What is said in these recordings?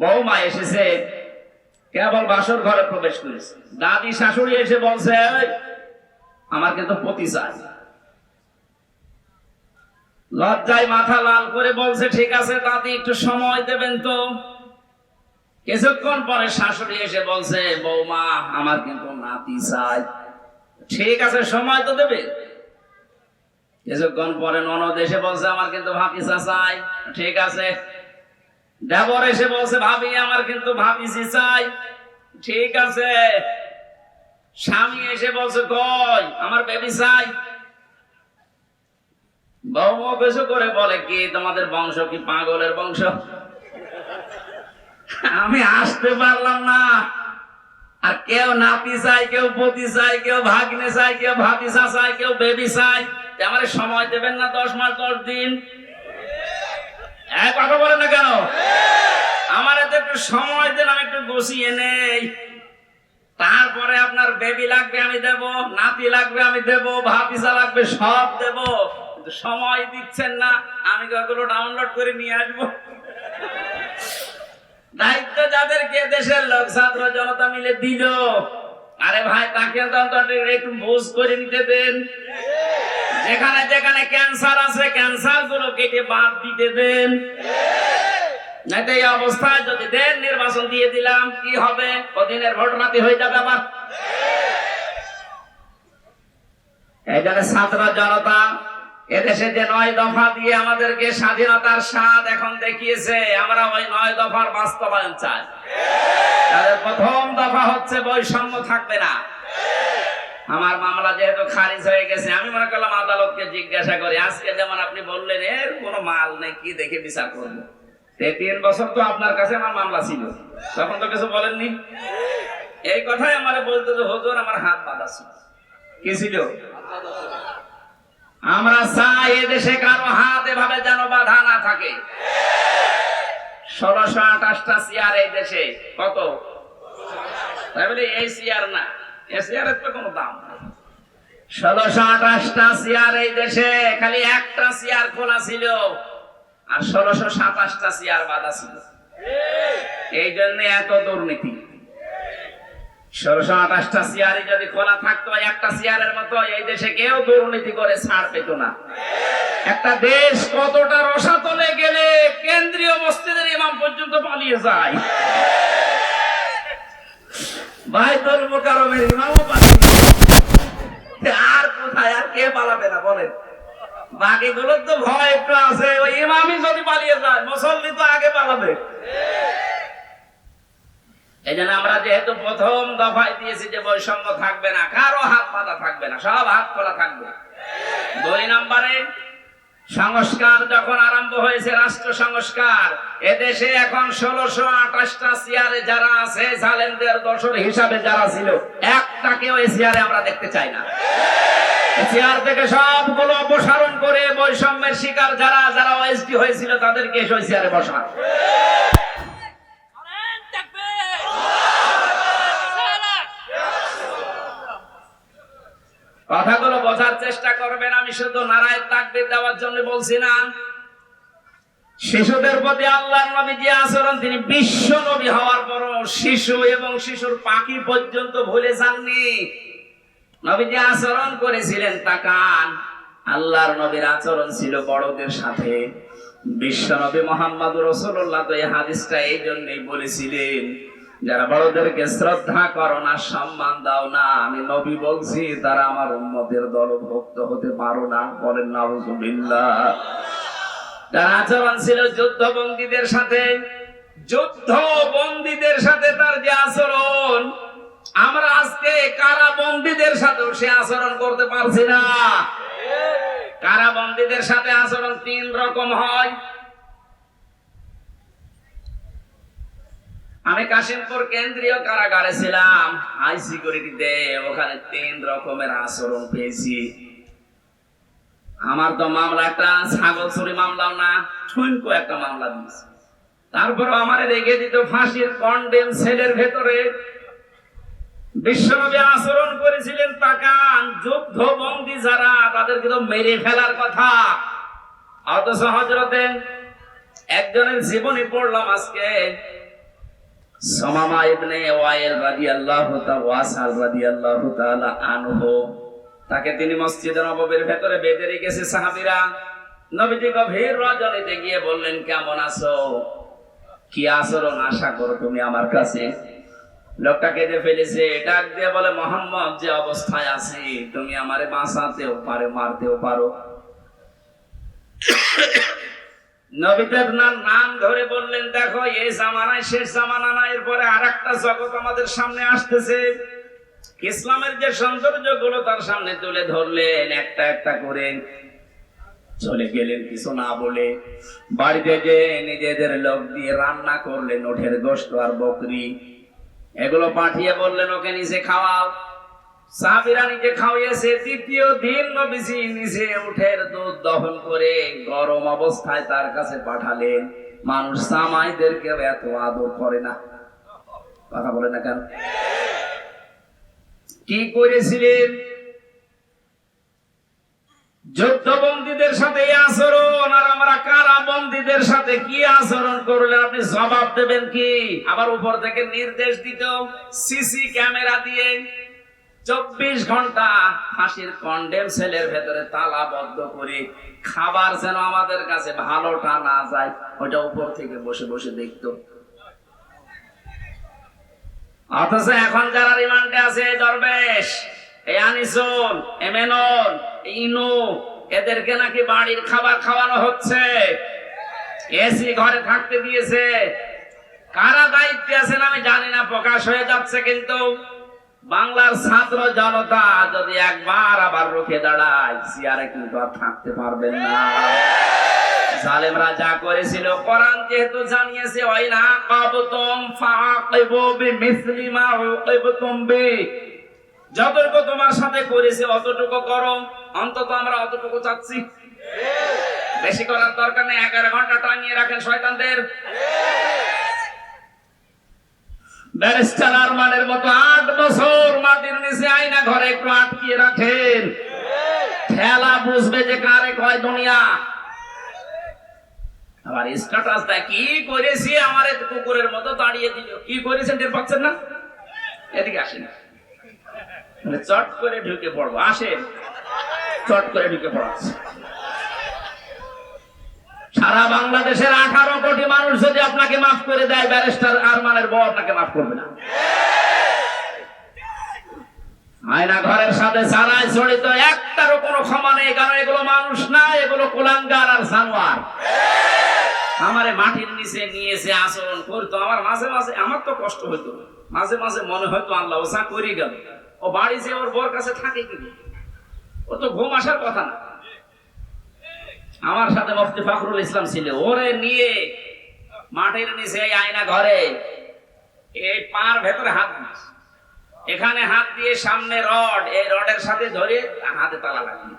বৌমা এসেছে। কেবল বাসর ঘরে প্রবেশ করেছে। দাদি শাশুড়ি এসে বলছে আমার কিন্তু পতি চাই। লজ্জায় মাথা লাল করে বলছে, ঠিক আছে দাদি, একটু সময় দেবেন তো। কিছুক্ষণ পরে শাশুড়ি এসে বলছে, বৌমা, আমার কিন্তু নাতি চাই। ঠিক আছে, সময় তো দেবে। কিছুক্ষণ পরে ননদ এসে বলছে, আমার কিন্তু ভাতিসা চাই। ঠিক আছে। দেবর এসে বলছে, ভাবি, আমার কিন্তু ভাবিসি চাই। ঠিক আছে। স্বামী এসে বলছে, কই, আমার বেবি চাই। বৌমা কিছু করে বলে, কি, তোমাদের বংশ কি পাগলের বংশ? আমি আসতে পারলাম না। আর কেউ নাতি চাই, কেউ পতি চাই, কেউ ভাগ্নে চাই, কেউ ভাবিসা চাই, কেউ বেবি চাই। আমারে সময় দেবেন না দশ মাস, দশ দিন। বলেন না কেন? আমার একটু সময় দেন, আমি একটু নেই। তারপরে আপনার বেবি লাগবে, আমি দেব, নাতি লাগবে, আমি দেব ভাতিসা লাগবে, সব দেব। সময় দিচ্ছেন না, আমি ওগুলো ডাউনলোড করে নিয়ে আসব? দায়িত্ব যাদেরকে, দেশের লোক, ছাত্র জনতা মিলে দিল। আরে ভাই, তাকে একটু বুঝ করে নিতে দেন। যেখানে যেখানে ক্যান্সার আছে ক্যান্সারগুলো কেটে বাদ দিতে দেন। নাইতো এই অবস্থায় যদি দেন নির্বাচন দিয়ে দিলাম কি হবে? কদিনের ঘটনাতে হয়ে যাবে আবার। এই ছাত্র জনতা এদেশে যে নয় দফা দিয়ে আমাদেরকে স্বাধীনতার স্বাদ এখন দেখিয়েছে আমরা ওই নয় দফার বাস্তবায়ন চাই। তাদের প্রথম দফা হচ্ছে বৈষম্য থাকবে না। আমার মামলা যেহেতু খারিজ হয়ে গেছে, আমি মনে করলাম আদালতকে জিজ্ঞাসা করি। আজকে যেমন আপনি বললেন, এর কোনো মাল নেই, কি দেখে বিচার করব? তিন বছর তো আপনার কাছে আমার মামলা ছিল। তখন তো কিছু বলেননি? এই কথাই আমার বলতো যে, হুজুর, আমার হাত বাঁধা ছিল। কি ছিল? আমরা চাই এদেশে কারও হাত এভাবে যেন বাধা না থাকে। ষোলোশো আঠাশটা চেয়ার এই দেশে। কত? তাই এই চেয়ার না। চেয়ারের তো কোনো দাম ষোলোশো আঠাশটা চেয়ার এই দেশে, খালি একটা চেয়ার খোলা ছিল আর ষোলোশো সাতাশটা চেয়ার বাধা এই জন্য এত দুর্নীতি। ষোলোশো আঠাশটা চেয়ারই যদি খোলা থাকতো, একটা চেয়ারের মতো এই দেশে কেউ দুর্নীতি করে ছাড় পেত না। একটা দেশ কতটা রসাতলে গেলে কেন্দ্রীয় মসজিদের ইমাম পর্যন্ত পালিয়ে যায়। বাইতুল মুকাররমের ইমামও যায়। আর কোথায়? আর কে পালাবে না, বলেন। তো ভয় একটু আছে। ওই ইমামই যদি পালিয়ে যায়, মুসল্লি তো আগে পালাবে। এই জন্য আমরা যেহেতু প্রথম দফায় দিয়েছি যে বৈষম্য থাকবে না, কারও হাত বাঁধা থাকবে না, সব হাত খোলা থাকবে। দুই নম্বরে সংস্কার যখন আরম্ভ হয়েছে, রাষ্ট্র সংস্কার, এদেশে এখন ষোলোশো আঠাশটা চেয়ারে যারা আছে সালেনদের দর্শন হিসাবে যারা ছিল, একটাকেও এই চেয়ারে আমরা দেখতে চাই না। চেয়ার থেকে সবগুলো অপসারণ করে বৈষম্যের শিকার যারা যারা ওএসডি হয়েছিল, তাদেরকে এসে ওই চেয়ারে বসা করেন তাকবীর সালাত কথাগুলো বোঝার চেষ্টা করবেন, আমি শুধু নারায়ণ তাকবির দেওয়ার জন্য বলছি না। শিশুদের প্রতি আল্লাহর নবী যে আচরণ, তিনি বিশ্ব নবী হওয়ার পরও শিশু এবং শিশুর পাখি পর্যন্ত ভুলে যাননি। নবী যে আচরণ করেছিলেন তাকান আল্লাহর নবীর আচরণ ছিল বড়দের সাথে। বিশ্ব নবী মোহাম্মদ রসুল্লাহ তো এই হাদিসটা এই জন্যই বলেছিলেন যারা বড়দেরকে শ্রদ্ধা করো না, সম্মান দাও না, আমি নবী বলছি, তারা আমার উম্মতের দলভুক্ত হতে পারো না। বলেন, নাউজুবিল্লাহ। তার আচরণ ছিল যুদ্ধ বন্দীদের সাথে যুদ্ধ বন্দীদের সাথে তার যে আচরণ, আমরা আজকে কারা বন্দীদের সাথেও সে আচরণ করতে পারছি না। কারা বন্দীদের সাথে আচরণ তিন রকম হয়। আমি কাশিমপুর কেন্দ্রীয় কারাগারে ছিলাম। হাই সিকিউরিটিতে ওখানে তিন রকমের আচরণ পেয়েছি। আমার তো মামলা একটা ছাগল চুরি মামলাও না, ঠুনকো একটা মামলা দিয়েছে। তারপর আমার রেখে দিত ফাঁসির কন্ডেম সেলের ভেতরে। বিশ্বনবী আচরণ করেছিলেন তাকান যুদ্ধ বন্দী যারা, তাদেরকে তো মেরে ফেলার কথা। অথচ হজরতে একজনের জীবনী পড়লাম আজকে। সমামা ইবনে ওয়াইল রাদিয়াল্লাহু রাদিয়াল্লাহু তাআলা আনহু। তাকে তিনি মসজিদের নববীর ভেতরে বেঁধে রেখেছে সাহাবীরা। নবীজি গভীর রজনীতে গিয়ে বললেন, কেমন আছো? কি আচরণ আশা করো তুমি আমার কাছে? লোকটা কেঁদে ফেলেছে, ডাক দিয়ে বলে, মোহাম্মদ, যে অবস্থায় আছি, তুমি আমারে বাঁচাতেও পারে, মারতেও পারো। নবীদের নাম ধরে বললেন, দেখো এই জামানায় শেষ জামানা না। এরপরে আর একটা জগৎ আমাদের সামনে আসতেছে। ইসলামের যে সৌন্দর্যগুলো তার সামনে তুলে ধরলেন, একটা একটা করে। চলে গেলেন কিছু না বলে। বাড়িতে যে নিজেদের লোক দিয়ে রান্না করলেন, ওঠের গোস্ত আর বকরি। এগুলো পাঠিয়ে বললেন, ওকে নিচে খাওয়াও। সাহাবিরা নিজে দ্বিতীয় দিন নিজে উঠের দুধ দহন করে গরম অবস্থায় তার কাছে পাঠালেন। মানুষ সামাইদেরকে এত আদর করে না। কথা বলে না কেন? কি করেছিলেন? যুদ্ধবন্দীদের সাথে আচরণ আর আমরা কারা বন্দীদের সাথে কি আচরণ করলে আপনি জবাব দেবেন কি? আবার উপর থেকে নির্দেশ দিত সিসি ক্যামেরা দিয়ে চব্বিশ ঘণ্টা ফাঁসির কন্ডেম সেলের ভেতরে তালাবদ্ধ করে। খাবার যেন আমাদের কাছে ভালোটা না যায় ওটা উপর থেকে বসে বসে দেখতো। অথচ এখন যারা রিমান্ডে আছে দরবেশ, এই আনিসুল এমেনন ইনু, এদেরকে নাকি বাড়ির খাবার খাওয়ানো হচ্ছে। এসি ঘরে থাকতে দিয়েছে। কারা দায়িত্বে আছেন আমি জানি না, প্রকাশ হয়ে যাচ্ছে কিন্তু। বাংলার ছাত্র জনতা যদি একবার আবার রুখে দাঁড়ায়, সিয়ারে কিন্তু আর থাকতে পারবেন না। জালেমরা যা করেছিল, কোরআন যেহেতু জানিয়েছে ওয়াইনা কাবতুম ফাকিবু বিমিসলি মা উকিবতুম বি। যতটুকু তোমার সাথে করেছে, অতটুকু করো। অন্তত আমরা অতটুকু চাচ্ছি। বেশি করার দরকার নেই, এগারো ঘণ্টা টাঙিয়ে রাখেন শয়তানদের। ব্যারিস্টার আরমানের মতো আট বছর মাটির নিচে আয়না ঘরে একটু আটকিয়ে রাখেন। ঠেলা বুঝবে যে কারে কয় দুনিয়া। আবার স্ট্যাটাস দেয় কি করেছি? আমার কুকুরের মতো দাঁড়িয়ে দিল। কি করেছেন টের পাচ্ছেন না? এদিকে আসেন। মানে চট করে ঢুকে পড়ব। আসেন। চট করে ঢুকে পড়াচ্ছে। সারা বাংলাদেশের আঠারো কোটি মানুষ যদি আপনাকে মাফ করে দেয়, ব্যারিস্টার আরমানের বউ আপনাকে মাফ করবে না। আয়না ঘরের সাথে যারাই জড়িত, একটারও কোনো ক্ষমা নেই, কারণ এগুলো মানুষ না, এগুলো কুলাঙ্গার আর আমারে মাটির নিচে নিয়েছে আচরণ করতো, আমার মাঝে মাঝে, আমার তো কষ্ট হইতো। মাঝে মাঝে মনে হয়তো আল্লাহ ওসা করি গেল। ও বাড়ি যে ওর বর কাছে থাকে কিন্তু ও তো ঘুম আসার কথা না। আমার সাথে মুফতি ফখরুল ইসলাম ছিল। ওরে নিয়ে মাটির নিচে আয়না ঘরে, এই পার ভেতরে হাত এখানে হাত দিয়ে সামনে রড, এই রডের সাথে ধরে হাতে তালা লাগিয়ে।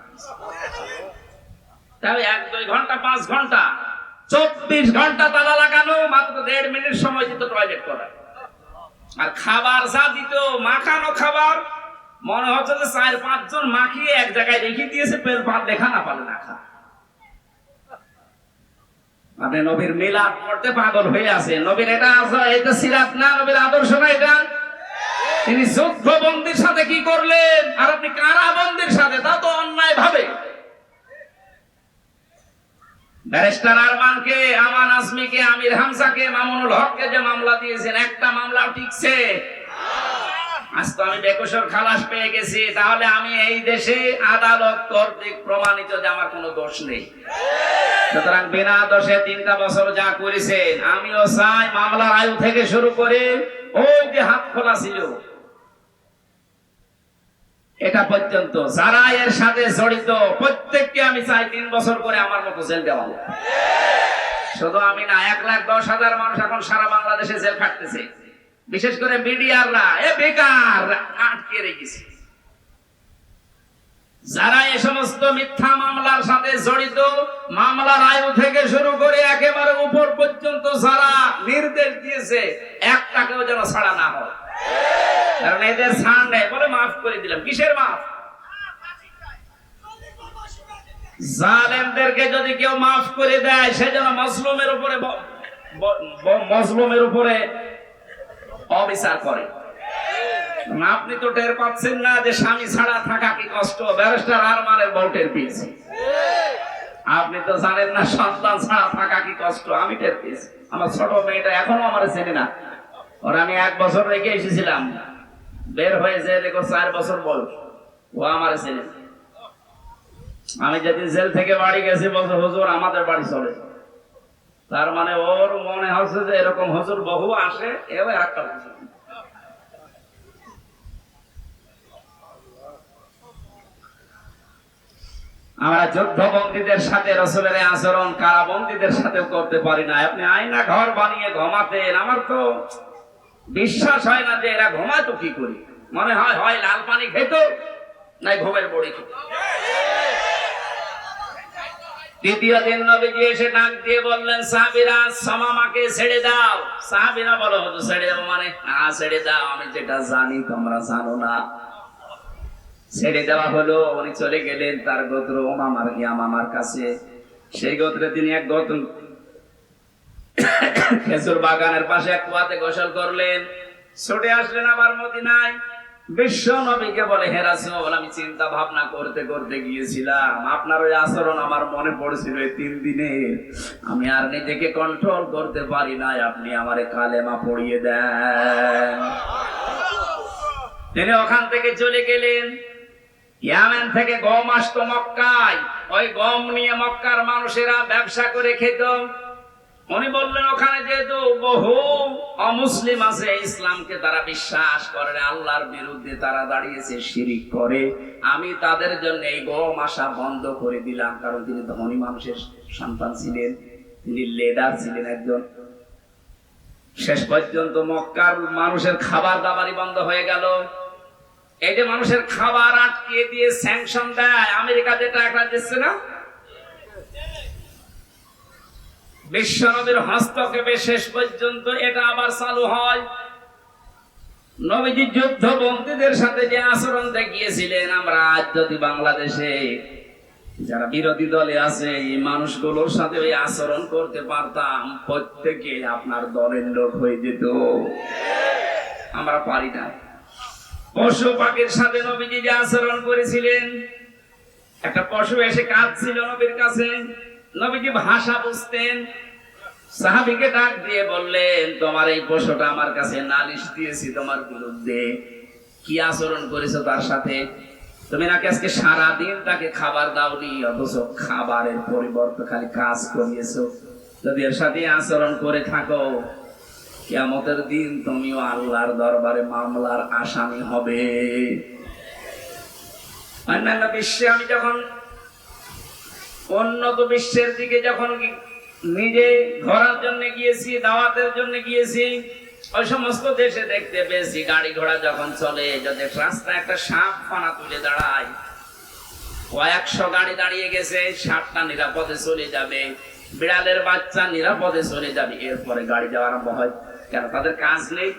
তাহলে এক, দুই ঘণ্টা, পাঁচ ঘণ্টা, চব্বিশ ঘণ্টা তালা লাগানো, মাত্র দেড় মিনিট সময় দিত টয়লেট করার। আর খাবার যা দিত, মাখানো খাবার, মনে হচ্ছে যে চার পাঁচজন মাখিয়ে এক জায়গায় রেখে দিয়েছে পেল ভাত দেখা না পারে না খা। আপনি নবীর মিলাদ পড়তে পাগল হয়ে আছে। নবীর এটা আছে, এটা সিরাত না, নবীর আদর্শ না এটা? তিনি যুদ্ধ বন্দির সাথে কি করলেন? আর আপনি কারা বন্দির সাথে, তা তো অন্যায় ভাবে ব্যারিস্টার আরমানকে, আমান আসমিকে আমির হামসাকে মামুনুল হককে যে মামলা দিয়েছেন, একটা মামলা টিকছে। আজ তো আমি বেকসর খালাস পেয়ে গেছি, তাহলে আমি এই দেশে আদালত কর্তৃক প্রমাণিত যে আমার কোনো দোষ নেই। সুতরাং বিনা দোষে তিনটা বছর যা করেছেন, আমিও চাই মামলার আয়ু থেকে শুরু করে ওই যে হাত খোলা ছিল, এটা পর্যন্ত। যারা এর সাথে জড়িত, প্রত্যেককে আমি চাই তিন বছর করে আমার মতো জেল দেওয়া শুধু আমি না, এক লাখ দশ হাজার মানুষ এখন সারা বাংলাদেশে জেল খাটতেছে। বিশেষ করে মিডিয়াররা, এ বেকার, আটকে রেখেছে। যারা এ সমস্ত মিথ্যা মামলার সাথে জড়িত মামলার আয়ু থেকে শুরু করে একেবারে উপর পর্যন্ত যারা নির্দেশ দিয়েছে, একটাকেও যেন ছাড়া না হয়। কারণ এদের ছাড় নেই বলে মাফ করে দিলাম। কিসের মাফ? জালেমদেরকে যদি কেউ মাফ করে দেয়, সে যেন মজলুমের উপরে মজলুমের উপরে অবিচার করে। আপনি তো টের পাচ্ছেন না যে স্বামী ছাড়া থাকা কি কষ্ট। ব্যারিস্টার আর মানের বউ টের পেয়েছি আপনি তো জানেন না, সন্তান ছাড়া থাকা কি কষ্ট। আমি টের পেয়েছি। আমার ছোট মেয়েটা এখনও আমার চেনে না। ওর আমি এক বছর রেখে এসেছিলাম। বের হয়েছে দেখো চার বছর বয়স। ও আমার চেনে আমি যেদিন জেল থেকে বাড়ি গেছি বলছে, হুজুর, আমাদের বাড়ি চলে তার মানে ওর মনে হচ্ছে যে এরকম হুজুর বহু আসে এবার একটা। আমরা যুদ্ধবন্দীদের সাথে রসুলের আচরণ, কারাবন্দীদের সাথেও করতে পারি না। আপনি আয়না ঘর বানিয়ে ঘুমাতেন, আমার তো বিশ্বাস হয় না যে এরা ঘুমাতো কি করি? মনে হয় হয় লাল পানি খেত, নাই ঘুমের বড়ি খেত। তৃতীয় দিন নবীজি এসে ডাক দিয়ে বললেন, সাহাবিরা, সামামাকে ছেড়ে দাও। সাহাবিরা বলো হতো ছেড়ে দাও মানে? না, ছেড়ে দাও, আমি যেটা জানি তোমরা জানো না। ছেড়ে দেওয়া হলো, উনি চলে গেলেন তার গোত্র মামার গিয়া মামার কাছে। সেই গোত্রে তিনি এক গোত্র খেজুর বাগানের পাশে এক কুয়াতে গোসল করলেন। ছুটে আসলেন আবার মদিনায়। বিশ্ব আমি চিন্তা ভাবনা করতে করতে গিয়েছিলাম। আপনার ওই আচরণ আমার মনে পড়ছিল এই তিন দিনে। আমি আর নিজেকে কন্ট্রোল করতে পারি না আপনি আমারে কালেমা পড়িয়ে দেন। তিনি ওখান থেকে চলে গেলেন। ইয়ামেন থেকে গম আসতো মক্কায়। ওই গম নিয়ে মক্কার মানুষেরা ব্যবসা করে খেত। উনি বললেন, ওখানে যেহেতু বহু অমুসলিম আছে, ইসলামকে তারা বিশ্বাস করে আল্লাহর বিরুদ্ধে তারা দাঁড়িয়েছে, শিরিক করে। আমি তাদের জন্য এই গম আসা বন্ধ করে দিলাম, কারণ তিনি ধনী মানুষের সন্তান ছিলেন, তিনি লেডার ছিলেন একজন। শেষ পর্যন্ত মক্কার মানুষের খাবার দাবারই বন্ধ হয়ে গেল। এই যে মানুষের খাবার আটকে দিয়ে স্যাংশন দেয়, আমেরিকা যেটা একটা দিচ্ছে না বিশ্বনবীর হস্তক্ষেপে শেষ পর্যন্ত এটা আবার চালু হয়। নবীজি যুদ্ধ বন্দীদের সাথে যে আচরণ দেখিয়েছিলেন, আমরা আজ যদি বাংলাদেশে যারা বিরোধী দলে আছে, এই মানুষগুলোর সাথে ওই আচরণ করতে পারতাম, প্রত্যেকে আপনার দলের লোক হয়ে যেত। আমরা পারি না। পশু পাখির সাথে নবীজি যে আচরণ করেছিলেন, একটা পশু এসে কাঁদছিল নবীর কাছে। নবীজি ভাষা বুঝতেন। সাহাবিকে ডাক দিয়ে বললেন, তোমার এই পশুটা আমার কাছে নালিশ দিয়েছি তোমার বিরুদ্ধে। কি আচরণ করেছ তার সাথে? তুমি নাকি আজকে সারা দিন তাকে খাবার দাওনি, অথচ খাবারের পরিবর্তে খালি কাজ করিয়েছো। যদি এর সাথে আচরণ করে থাকো, কিয়ামতের দিন তুমিও আল্লাহর দরবারে মামলার আসামি হবে। অন্যান্য বিশ্বে আমি যখন উন্নত বিশ্বের দিকে যখন নিজে ঘোরার জন্য গিয়েছি, দাওয়াতের জন্য গিয়েছি, ওই সমস্ত দেশে দেখতে পেয়েছি, গাড়ি ঘোড়া যখন চলে, যদি রাস্তায় একটা সাপ ফানা তুলে দাঁড়ায়, কয়েকশো গাড়ি দাঁড়িয়ে গেছে, সাপটা নিরাপদে চলে যাবে, বিড়ালের বাচ্চা নিরাপদে চলে যাবে, এরপরে গাড়ি যাওয়া আরম্ভ হয়। কেন? তাদের কাজ নেই।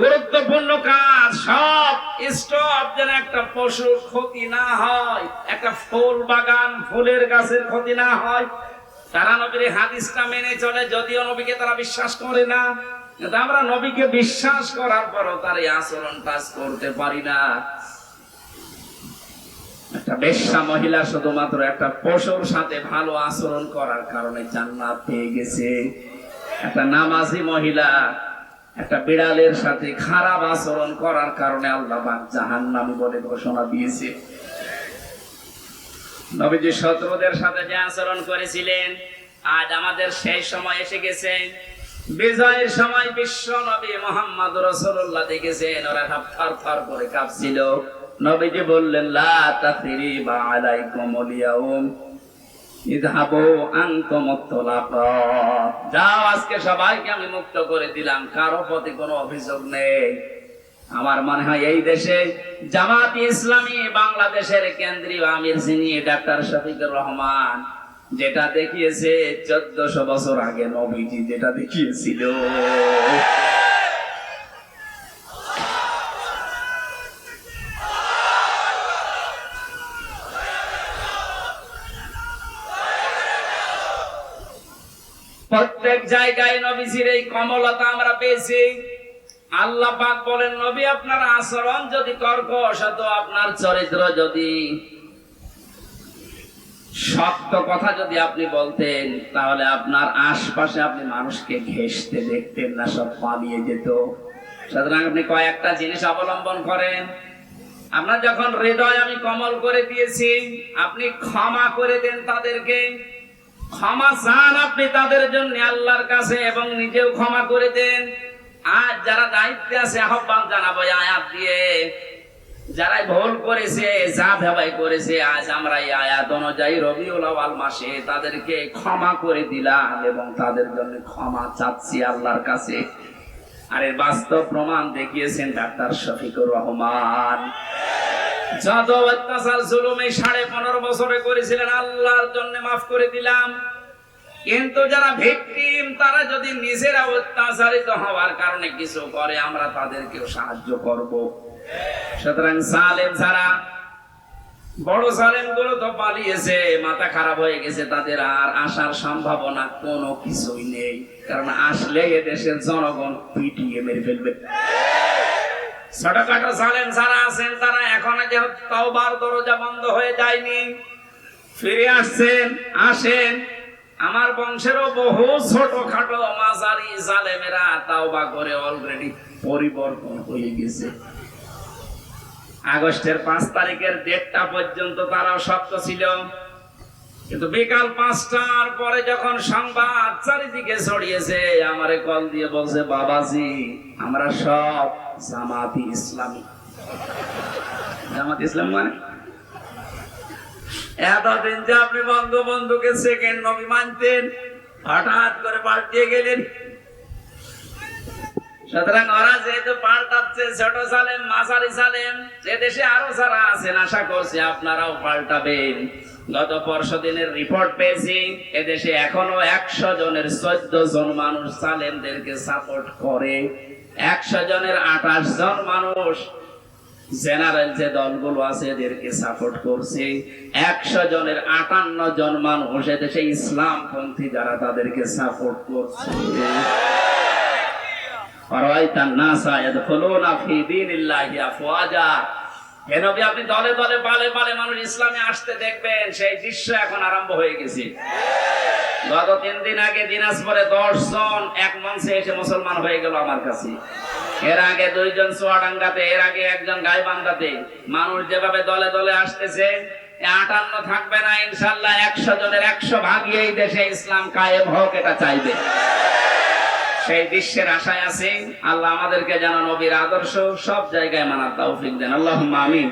গুরুত্বপূর্ণ কাজ, সব স্টপ যেন একটা পশুর ক্ষতি না হয়, একটা ফুল বাগান, ফুলের গাছের ক্ষতি না হয়। তারা নবীর হাদিসটা মেনে চলে, যদিও নবীকে তারা বিশ্বাস করে না। আমরা নবীকে বিশ্বাস করার পরও তার এই আচরণ কাজ করতে পারি না। একটা বেশ্যা মহিলা শুধুমাত্র একটা পশুর সাথে ভালো আচরণ করার কারণে জান্নাত পেয়ে গেছে। একটা নামাজি মহিলা একটা বিড়ালের সাথে খারাপ আচরণ করার কারণে আল্লাহ জাহান্নামি বলে ঘোষণা দিয়েছে। নবীজি শত্রুদের সাথে যে আচরণ করেছিলেন, আজ আমাদের সেই সময় এসে গেছে। বিজয়ের সময় বিশ্ব নবী মোহাম্মদ রসুল্লাহ দেখেছেন, ওরা সব থর থর করে কাঁপছিল। নবীজি বললেন, লা তাসরিবা আনতুম তুলাকা যাও, আজকে সবাইকে আমি মুক্ত করে দিলাম, কারও প্রতি কোনো অভিযোগ নেই। আমার মনে হয় এই দেশে জামাত ইসলামী, বাংলাদেশের কেন্দ্রীয় আমির যিনি, ডাক্তার শফিকুর রহমান, যেটা দেখিয়েছে চোদ্দশো বছর আগে নবীজি, যেটা দেখিয়েছিল। প্রত্যেক জায়গায় নবীজির এই কমলতা আমরা পেয়েছি। আল্লাহ পাক বলেন, নবী, আপনার আচরণ যদি কর্কশ হতো আপনার চরিত্র যদি সত্য কথা যদি আপনি বলতেন, তাহলে আপনার আশপাশে আপনি মানুষকে ঘেসতে দেখতেন না, সব পালিয়ে যেত। সুতরাং আপনি কয়েকটা জিনিস অবলম্বন করেন। আপনার যখন হৃদয় আমি কমল করে দিয়েছি, আপনি ক্ষমা করে দেন তাদেরকে। ক্ষমা চান আপনি তাদের জন্য আল্লাহর কাছে এবং নিজেও ক্ষমা করে দেন। আর যারা দায়িত্বে আছে, আহ্বান জানাব আয়াত দিয়ে যারা ভুল করেছে, যা ভেবাই করেছে, আজ আমরা এই আয়াত অনুযায়ী রবিউল আওয়াল মাসে তাদেরকে ক্ষমা করে দিলাম এবং তাদের জন্য ক্ষমা চাচ্ছি আল্লাহর কাছে। আর এর বাস্তব প্রমাণ দেখিয়েছেন ডাক্তার শফিকুর রহমান। যত অত্যাচার জুলুম সাড়ে পনেরো বছরে করেছিলেন, আল্লাহর জন্য মাফ করে দিলাম। কিন্তু যারা ভিকটিম, তারা যদি নিজেরা অত্যাচারিত হওয়ার কারণে কিছু করে, আমরা তাদেরকেও সাহায্য করব। সুতরাং সালেম ছাড়া বড় সালেমগুলো তো পালিয়েছে, মাথা খারাপ হয়ে গেছে তাদের, আর আসার সম্ভাবনা কোনো কিছুই নেই। কারণ আসলে এদেশের জনগণ পিটিয়ে মেরে ফেলবে। ছোটখাটো আছেন, তারা দরজা বন্ধ হয়ে যায়নি, ফিরে আসছেন, আসেন। আমার বংশেরও বহু ছোট খাটো মাঝারি জালেমেরা তাওবা করে অলরেডি পরিবর্তন হয়ে গেছে। আগস্টের পাঁচ তারিখের ডেটটা পর্যন্ত তারা শক্ত ছিল। কিন্তু বিকাল পাঁচটার পরে যখন সংবাদ চারিদিকে ছড়িয়েছে, আমারে কল দিয়ে বলছে, বাবাজি, আমরা সব জামাতি ইসলামী। জামাত ইসলাম মানে? এতদিন যে আপনি বঙ্গবন্ধুকে সেকেন্ড নবী মানতেন, হঠাৎ করে পাল্টিয়ে গেলেন। সুতরাং ওরা যেহেতু পাল্টাচ্ছে, ছোট সালেম মাসারি সালেম, যে দেশে আরও যারা আছেন, আশা করছি আপনারাও পাল্টাবেন। গত পরশু দিনের রিপোর্ট পেয়েছি এদেশে এখনও একশো জনের চোদ্দ জন মানুষ সালেমদেরকে সাপোর্ট করে। একশো জনের আঠাশ জন মানুষ জেনারেল যে দলগুলো আছে, এদেরকে সাপোর্ট করছে। একশো জনের আটান্ন জন মানুষ এদেশে ইসলাম পন্থী যারা তাদেরকে সাপোর্ট করছে। হে নবী, আপনি দলে দলে পালে পালে মানুষ ইসলামে আসতে দেখবেন, সেই দৃশ্য এখন আরম্ভ হয়ে গেছে। গত তিন দিন আগে দিনাজপুরে দশ জন এক মঞ্চে এসে মুসলমান হয়ে গেল আমার কাছে। এর আগে দুইজন চুয়াডাঙ্গাতে, এর আগে একজন গাইবান্ধাতে। মানুষ যেভাবে দলে দলে আসতেছে, আটান্ন থাকবে না, ইনশাল্লাহ একশো জনের একশো ভাগই এই দেশে ইসলাম কায়েম হোক, এটা চাইবে। সেই বিশ্বের আশায় আছে। আল্লাহ আমাদেরকে যেন নবীর আদর্শ সব জায়গায় মানার তৌফিক দেন। আল্লাহ আমিন।